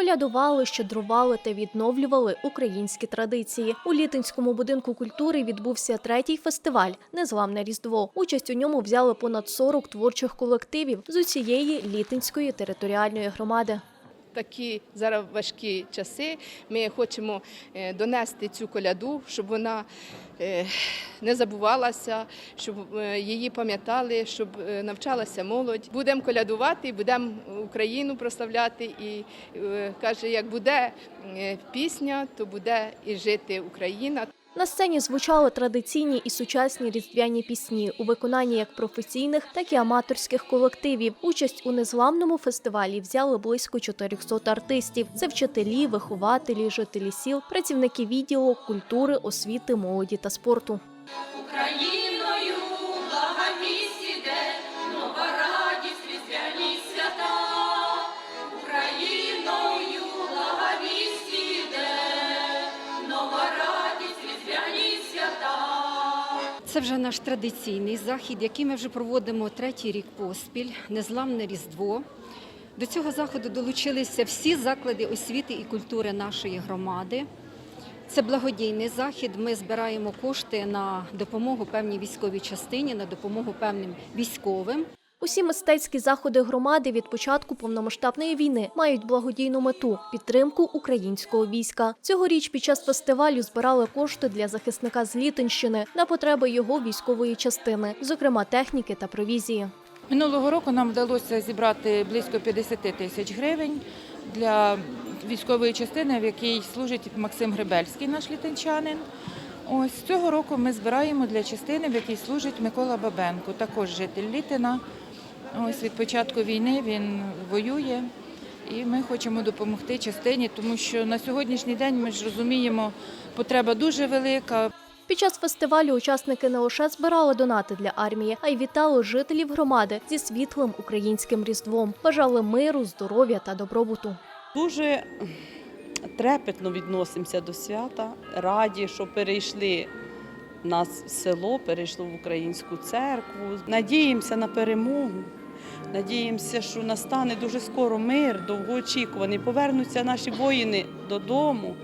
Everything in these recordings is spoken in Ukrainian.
колядували, щедрували та відновлювали українські традиції. У Літинському будинку культури відбувся третій фестиваль Незламне Різдво. Участь у ньому взяли понад 40 творчих колективів з усієї Літинської територіальної громади. Такі зараз важкі часи. Ми хочемо е, донести цю коляду, щоб вона е, не забувалася, щоб е, її пам'ятали, щоб навчалася молодь. Будемо колядувати, будемо Україну прославляти. І каже, як буде пісня, то буде і жити Україна. На сцені звучали традиційні і сучасні різдвяні пісні у виконанні як професійних, так і аматорських колективів. Участь у незламному фестивалі взяли близько 400 артистів. Це вчителі, вихователі, жителі сіл, працівники відділу культури, освіти, молоді та спорту. Україною Це вже наш традиційний захід, який ми вже проводимо третій рік поспіль, незламне Різдво. До цього заходу долучилися всі заклади освіти і культури нашої громади. Це благодійний захід. Ми збираємо кошти на допомогу певній військовій частині, на допомогу певним військовим. Усі мистецькі заходи громади від початку повномасштабної війни мають благодійну мету підтримку українського війська. Цьогоріч під час фестивалю збирали кошти для захисника з Літинщини на потреби його військової частини, зокрема техніки та провізії. Минулого року нам вдалося зібрати близько 50 тисяч гривень для військової частини, в якій служить Максим Гребельський, наш літинчанин. Ось цього року ми збираємо для частини, в якій служить Микола Бабенко, також житель Літина. Ось від початку війни він воює, і ми хочемо допомогти частині, тому що на сьогоднішній день ми ж розуміємо, потреба дуже велика. Під час фестивалю учасники не лише збирали донати для армії, а й вітали жителів громади зі світлим українським різдвом. Бажали миру, здоров'я та добробуту. Дуже трепетно відносимося до свята, раді, що перейшли нас в село, перейшло в українську церкву. Надіємося на перемогу. Надіємося, що настане дуже скоро мир, довгоочікуваний. Повернуться наші воїни додому.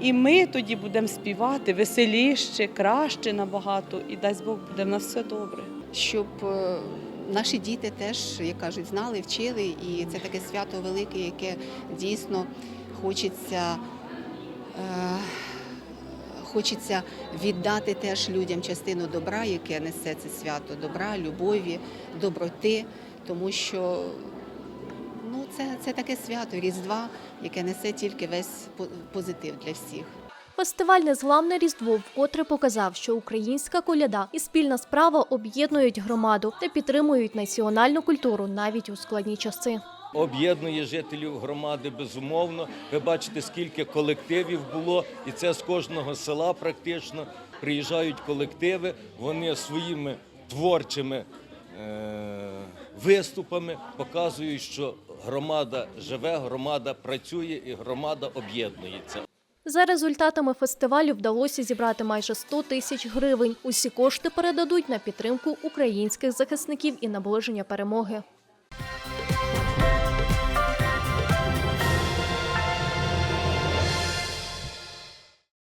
І ми тоді будемо співати веселіше, краще набагато, і дасть Бог буде в нас все добре. щоб е, наші діти теж, як кажуть, знали, вчили. І це таке свято велике, яке дійсно хочеться. е, Хочеться віддати теж людям частину добра, яке несе це свято, добра, любові, доброти, тому що ну, це, це таке свято Різдва, яке несе тільки весь по- позитив для всіх. Фестиваль Незламне Різдво вкотре показав, що українська коляда і спільна справа об'єднують громаду та підтримують національну культуру навіть у складні часи. Об'єднує жителів громади безумовно. Ви бачите, скільки колективів було, і це з кожного села практично приїжджають колективи. Вони своїми творчими е, виступами показують, що громада живе, громада працює і громада об'єднується. За результатами фестивалю вдалося зібрати майже 100 тисяч гривень. Усі кошти передадуть на підтримку українських захисників і наближення перемоги.